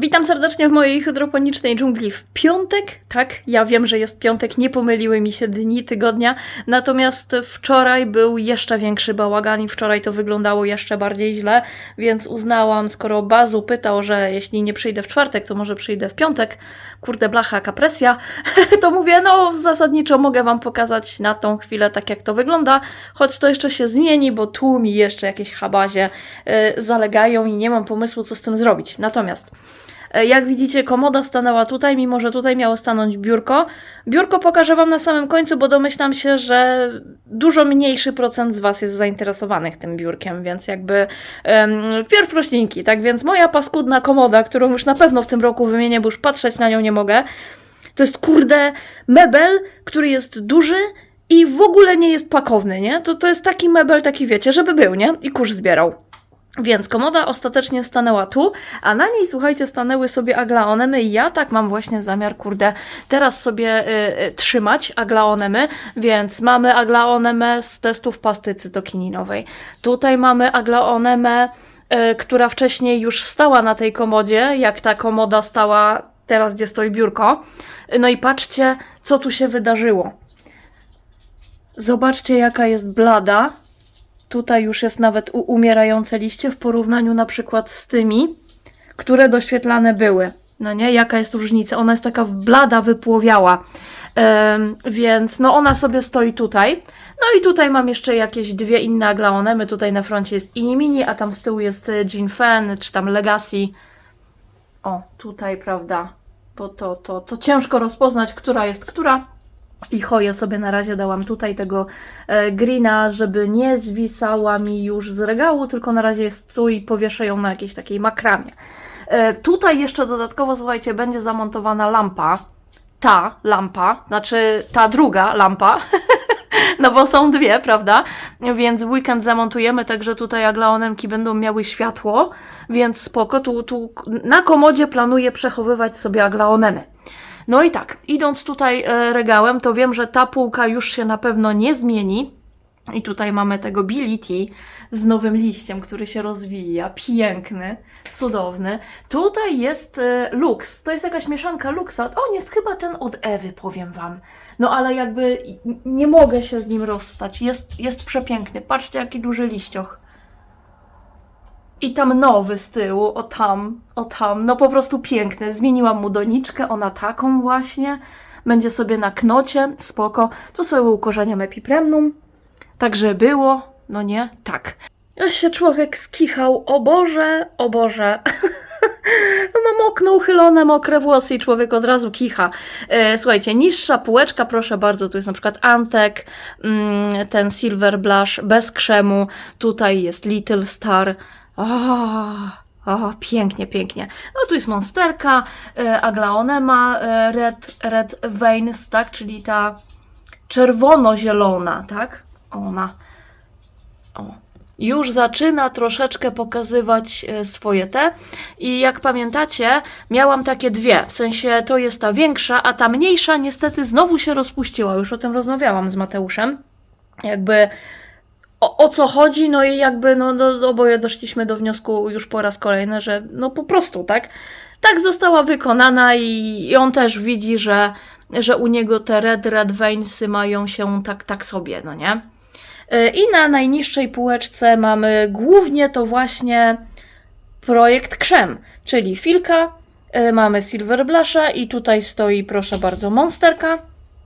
Witam serdecznie w mojej hydroponicznej dżungli w piątek. Tak, ja wiem, że jest piątek, nie pomyliły mi się dni tygodnia. Natomiast wczoraj był jeszcze większy bałagan i wczoraj to wyglądało jeszcze bardziej źle, więc uznałam, skoro Bazu pytał, że jeśli nie przyjdę w czwartek, to może przyjdę w piątek. Kurde, blacha, jaka presja. to mówię, no zasadniczo mogę wam pokazać na tą chwilę tak, jak to wygląda, choć to jeszcze się zmieni, bo tu mi jeszcze jakieś habazie y, zalegają i nie mam pomysłu, co z tym zrobić. Natomiast Jak widzicie, komoda stanęła tutaj, mimo że tutaj miało stanąć biurko. Biurko pokażę Wam na samym końcu, bo domyślam się, że dużo mniejszy procent z Was jest zainteresowanych tym biurkiem, więc jakby um, wpierw prośninki. Tak więc moja paskudna komoda, którą już na pewno w tym roku wymienię, bo już patrzeć na nią nie mogę, to jest kurde mebel, który jest duży i w ogóle nie jest pakowny, nie? To, to jest taki mebel, taki wiecie, żeby był, nie? I kurz zbierał. Więc komoda ostatecznie stanęła tu, a na niej, słuchajcie, stanęły sobie aglaonemy i ja tak mam właśnie zamiar, kurde, teraz sobie y, y, trzymać aglaonemy, więc mamy aglaonemę z testów pasty cytokininowej. Tutaj mamy aglaonemę, y, która wcześniej już stała na tej komodzie, jak ta komoda stała teraz, gdzie stoi biurko. No i patrzcie, co tu się wydarzyło. Zobaczcie, jaka jest blada. Tutaj już jest nawet umierające liście w porównaniu na przykład z tymi, które doświetlane były. No nie, jaka jest różnica? Ona jest taka blada, wypłowiała. Em, więc no ona sobie stoi tutaj. No i tutaj mam jeszcze jakieś dwie inne aglaonemy. Tutaj na froncie jest Inimini, a tam z tyłu jest e, Jean Fen, czy tam Legacy. O, tutaj, prawda? Bo to, to, to ciężko rozpoznać, która jest która. I choję sobie na razie dałam tutaj tego e, greena, żeby nie zwisała mi już z regału, tylko na razie jest tu i powieszę ją na jakiejś takiej makramie. E, tutaj jeszcze dodatkowo, słuchajcie, będzie zamontowana lampa. Ta lampa, znaczy ta druga lampa, no bo są dwie, prawda? Więc weekend zamontujemy, także tutaj aglaonemki będą miały światło, więc spoko. Tu, tu na komodzie planuję przechowywać sobie aglaonemy. No i tak, idąc tutaj e, regałem, to wiem, że ta półka już się na pewno nie zmieni. I tutaj mamy tego Billy Tea z nowym liściem, który się rozwija. Piękny, cudowny. Tutaj jest e, Lux. To jest jakaś mieszanka Luxa. On jest chyba ten od Ewy, powiem wam. No ale jakby nie mogę się z nim rozstać. Jest, jest przepiękny. Patrzcie, jaki duży liścioch. I tam nowy z tyłu, o tam, o tam, no po prostu piękny. Zmieniłam mu doniczkę, ona taką właśnie. Będzie sobie na knocie, spoko. Tu sobie ukorzeniam epipremnum. Także było, no nie, tak. Aż się człowiek skichał, o Boże, o Boże. Mam okno uchylone, mokre włosy i człowiek od razu kicha. E, słuchajcie, niższa półeczka, proszę bardzo, tu jest na przykład Antek, mm, ten Silver Blush bez krzemu, tutaj jest Little Star. O, o, pięknie, pięknie. No tu jest Monsterka, e, Aglaonema, e, Red, Red Veins, tak, czyli ta czerwono-zielona, tak? Ona. O. Już zaczyna troszeczkę pokazywać e, swoje te. I jak pamiętacie, miałam takie dwie. W sensie to jest ta większa, a ta mniejsza niestety znowu się rozpuściła. Już o tym rozmawiałam z Mateuszem. Jakby o, o co chodzi, no i jakby no, no, oboje doszliśmy do wniosku już po raz kolejny, że no po prostu, tak? Tak została wykonana i, i on też widzi, że, że u niego te red, red veinsy mają się tak, tak sobie, no nie? Y, I na najniższej półeczce mamy głównie to właśnie projekt Krzem, czyli Filka, y, mamy Silver Blusha i tutaj stoi, proszę bardzo, Monsterka.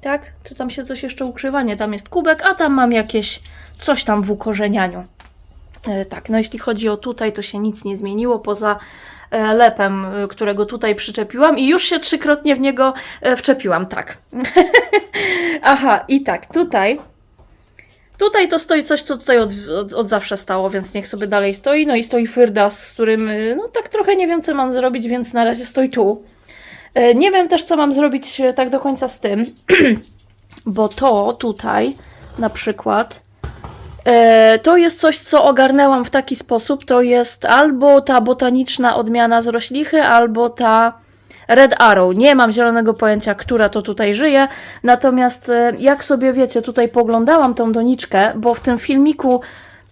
Tak? Czy tam się coś jeszcze ukrywa? Nie, tam jest kubek, a tam mam jakieś coś tam w ukorzenianiu. E, Tak, no jeśli chodzi o tutaj, to się nic nie zmieniło poza e, lepem, e, którego tutaj przyczepiłam i już się trzykrotnie w niego wczepiłam, tak. Aha, i tak, tutaj Tutaj to stoi coś, co tutaj od, od, od zawsze stało, więc niech sobie dalej stoi. No i stoi Fyrdas, z którym, no tak trochę nie wiem, co mam zrobić, więc na razie stoi tu. E, Nie wiem też, co mam zrobić e, tak do końca z tym, bo to tutaj na przykład e, to jest coś, co ogarnęłam w taki sposób. To jest albo ta botaniczna odmiana z roślichy, albo ta Red Arrow. Nie mam zielonego pojęcia, która to tutaj żyje. Natomiast jak sobie wiecie, tutaj poglądałam tą doniczkę, bo w tym filmiku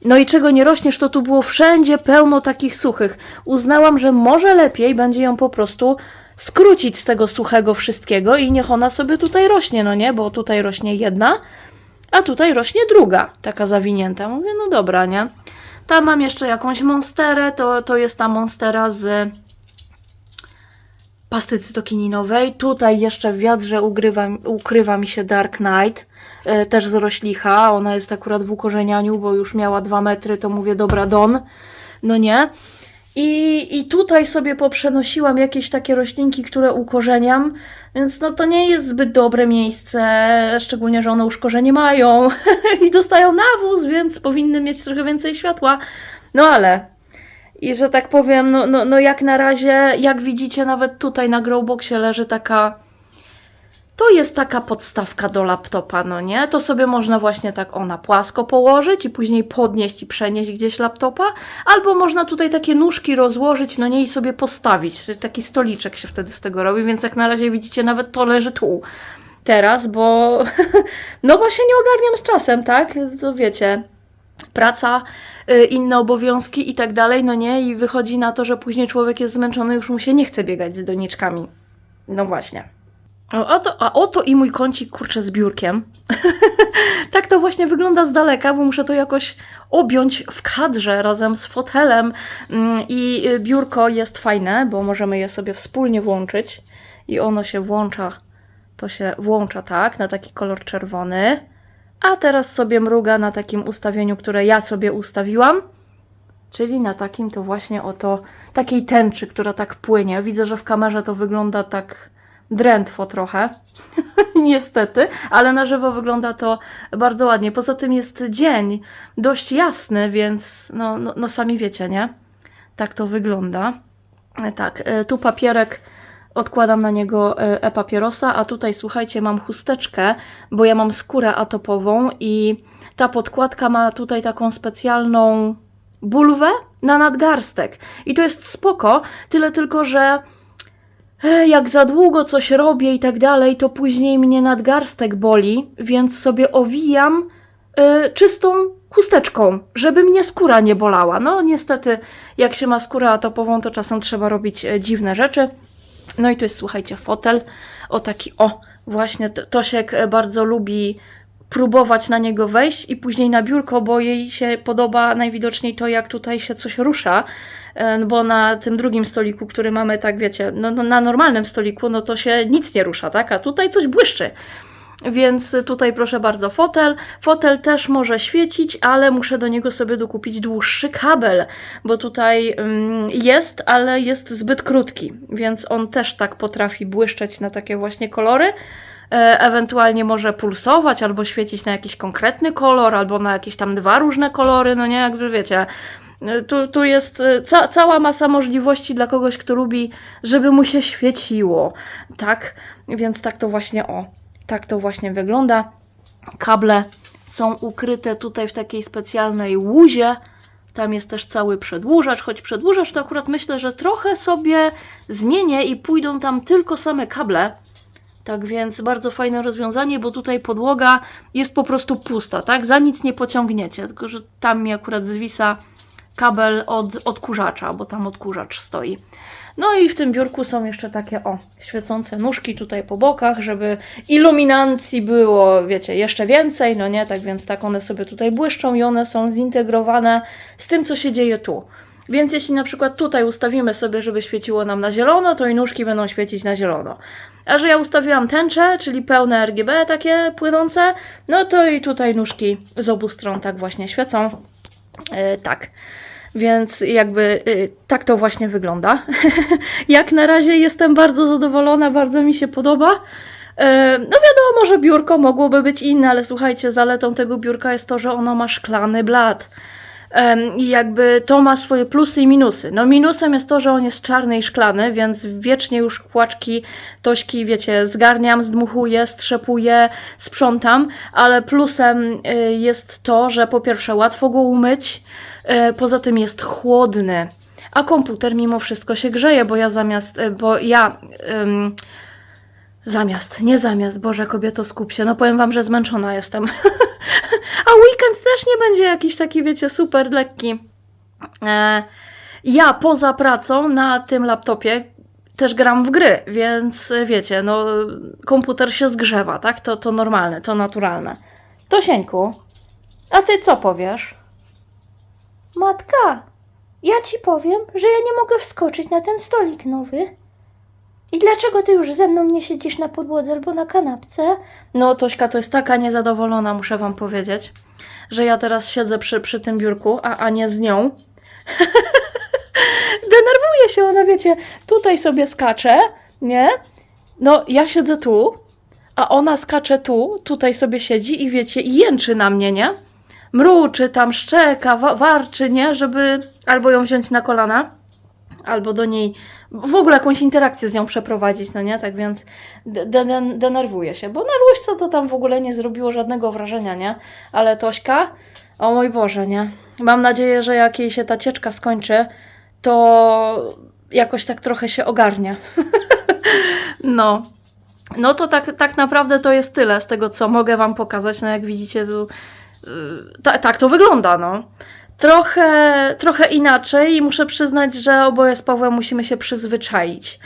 No i czego nie rośniesz, to tu było wszędzie pełno takich suchych. Uznałam, że może lepiej będzie ją po prostu skrócić z tego suchego wszystkiego i niech ona sobie tutaj rośnie, no nie? Bo tutaj rośnie jedna, a tutaj rośnie druga, taka zawinięta. Mówię, no dobra, nie? Tam mam jeszcze jakąś monsterę, to, to jest ta monstera z pasty cytokininowej. Tutaj jeszcze w wiadrze ugrywa, ukrywa mi się Dark Knight, e, też z roślicha. Ona jest akurat w ukorzenianiu, bo już miała dwa metry, to mówię, dobra, Don. No nie? I, I tutaj sobie poprzenosiłam jakieś takie roślinki, które ukorzeniam, więc no to nie jest zbyt dobre miejsce, szczególnie, że one już korzenie mają i dostają nawóz, więc powinny mieć trochę więcej światła. No ale i że tak powiem, no, no, no jak na razie, jak widzicie, nawet tutaj na Growboxie leży taka. To jest taka podstawka do laptopa, no nie? To sobie można właśnie tak ona płasko położyć i później podnieść i przenieść gdzieś laptopa, albo można tutaj takie nóżki rozłożyć, no nie, i sobie postawić. Taki stoliczek się wtedy z tego robi, więc jak na razie widzicie, nawet to leży tu. Teraz, bo no się nie ogarniam z czasem, tak? To wiecie, praca, y, inne obowiązki i tak dalej, no nie? I wychodzi na to, że później człowiek jest zmęczony, już mu się nie chce biegać z doniczkami. No właśnie. O, oto, a oto i mój kącik, kurczę, z biurkiem. tak to właśnie wygląda z daleka, bo muszę to jakoś objąć w kadrze razem z fotelem. Mm, I y, biurko jest fajne, bo możemy je sobie wspólnie włączyć. I ono się włącza, to się włącza tak, na taki kolor czerwony. A teraz sobie mruga na takim ustawieniu, które ja sobie ustawiłam. Czyli na takim to właśnie oto, takiej tęczy, która tak płynie. Widzę, że w kamerze to wygląda tak drętwo trochę. Niestety, ale na żywo wygląda to bardzo ładnie. Poza tym jest dzień dość jasny, więc no, no, no sami wiecie, nie? Tak to wygląda. E, Tak, e, tu papierek odkładam na niego e, e-papierosa, a tutaj słuchajcie, mam chusteczkę, bo ja mam skórę atopową i ta podkładka ma tutaj taką specjalną bulwę na nadgarstek. I to jest spoko, tyle tylko, że jak za długo coś robię i tak dalej, to później mnie nadgarstek boli, więc sobie owijam e, czystą chusteczką, żeby mnie skóra nie bolała. No niestety, jak się ma skórę atopową, to czasem trzeba robić e, dziwne rzeczy. No i tu jest, słuchajcie, fotel. O taki, o, właśnie Tosiek e, bardzo lubi próbować na niego wejść i później na biurko, bo jej się podoba najwidoczniej to, jak tutaj się coś rusza, E, bo na tym drugim stoliku, który mamy, tak wiecie, no, no na normalnym stoliku, no to się nic nie rusza, tak? A tutaj coś błyszczy. Więc tutaj proszę bardzo fotel. Fotel też może świecić, ale muszę do niego sobie dokupić dłuższy kabel, bo tutaj ym, jest, ale jest zbyt krótki, więc on też tak potrafi błyszczeć na takie właśnie kolory. E, ewentualnie może pulsować albo świecić na jakiś konkretny kolor, albo na jakieś tam dwa różne kolory, no nie, jakby wiecie. E, Tu, tu jest e, ca cała masa możliwości dla kogoś, kto lubi, żeby mu się świeciło. Tak, więc tak to właśnie o. Tak to właśnie wygląda. Kable są ukryte tutaj w takiej specjalnej łuzie. Tam jest też cały przedłużacz, choć przedłużacz to akurat myślę, że trochę sobie zmienię i pójdą tam tylko same kable. Tak więc bardzo fajne rozwiązanie, bo tutaj podłoga jest po prostu pusta, tak? Za nic nie pociągniecie, tylko że tam mi akurat zwisa kabel od odkurzacza, bo tam odkurzacz stoi. No i w tym biurku są jeszcze takie, o, świecące nóżki tutaj po bokach, żeby iluminancji było, wiecie, jeszcze więcej, no nie, tak więc tak one sobie tutaj błyszczą i one są zintegrowane z tym, co się dzieje tu. Więc jeśli na przykład tutaj ustawimy sobie, żeby świeciło nam na zielono, to i nóżki będą świecić na zielono. A że ja ustawiłam tęcze, czyli pełne RGB takie płynące, no to i tutaj nóżki z obu stron tak właśnie świecą. E, tak. Więc jakby y, tak to właśnie wygląda. Jak na razie jestem bardzo zadowolona, bardzo mi się podoba. E, No wiadomo, że biurko mogłoby być inne, ale słuchajcie, zaletą tego biurka jest to, że ono ma szklany blat. I jakby to ma swoje plusy i minusy. No minusem jest to, że on jest czarny i szklany, więc wiecznie już płaczki, tośki, wiecie, zgarniam, zdmuchuję, strzepuję, sprzątam, ale plusem y, jest to, że po pierwsze łatwo go umyć, y, poza tym jest chłodny. A komputer mimo wszystko się grzeje, bo ja zamiast, y, bo ja... ym, Zamiast, nie zamiast, Boże kobieto skup się, no powiem wam, że zmęczona jestem. A weekend też nie będzie jakiś taki, wiecie, super lekki. E, ja poza pracą na tym laptopie też gram w gry, więc e, wiecie, no komputer się zgrzewa, tak? To, to normalne, to naturalne. Tosieńku, a ty co powiesz? Matka, ja ci powiem, że ja nie mogę wskoczyć na ten stolik nowy. I dlaczego ty już ze mną nie siedzisz na podłodze albo na kanapce? No, Tośka to jest taka niezadowolona, muszę wam powiedzieć, że ja teraz siedzę przy, przy tym biurku, a, a nie z nią. Denerwuje się ona, wiecie, tutaj sobie skacze, nie? No, ja siedzę tu, a ona skacze tu, tutaj sobie siedzi i wiecie, jęczy na mnie, nie? Mruczy tam, szczeka, wa- warczy, nie? Żeby albo ją wziąć na kolana, albo do niej w ogóle jakąś interakcję z nią przeprowadzić, no nie? Tak więc de- de- denerwuje się, bo na Luśce to tam w ogóle nie zrobiło żadnego wrażenia, nie? Ale Tośka, o mój Boże, nie? Mam nadzieję, że jak jej się ta cieczka skończy, to jakoś tak trochę się ogarnia. no. No to tak, tak naprawdę to jest tyle z tego, co mogę Wam pokazać. No jak widzicie, tu, yy, ta, tak to wygląda, no. Trochę, trochę inaczej i muszę przyznać, że oboje z Pawłem musimy się przyzwyczaić.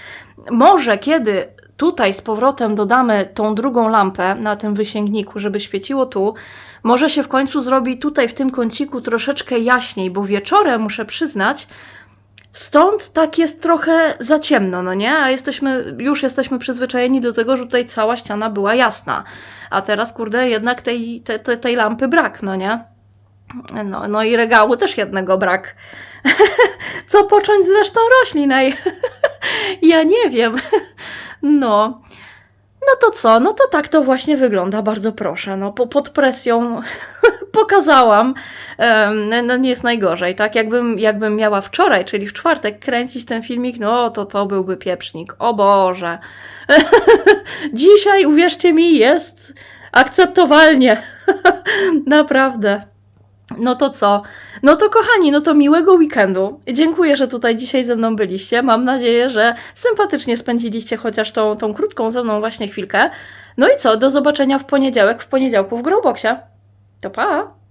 Może kiedy tutaj z powrotem dodamy tą drugą lampę na tym wysięgniku, żeby świeciło tu, może się w końcu zrobi tutaj w tym kąciku troszeczkę jaśniej, bo wieczorem muszę przyznać, Stąd tak jest trochę za ciemno, no nie? A jesteśmy, już jesteśmy przyzwyczajeni do tego, że tutaj cała ściana była jasna. A teraz, kurde, jednak tej, te, te, tej lampy brak, no nie? No, no i regału też jednego brak. Co począć z resztą roślin? Ja nie wiem. no. No to co? No to tak to właśnie wygląda, bardzo proszę. No, po, pod presją pokazałam. Em, no nie jest najgorzej, tak? Jakbym, jakbym miała wczoraj, czyli w czwartek, kręcić ten filmik, no to to byłby pieprznik. O Boże. Dzisiaj, uwierzcie mi, jest akceptowalnie. Naprawdę. No to co? No to kochani, no to miłego weekendu. Dziękuję, że tutaj dzisiaj ze mną byliście. Mam nadzieję, że sympatycznie spędziliście chociaż tą, tą krótką ze mną właśnie chwilkę. No i co? Do zobaczenia w poniedziałek, w poniedziałku w Growboxie. To pa!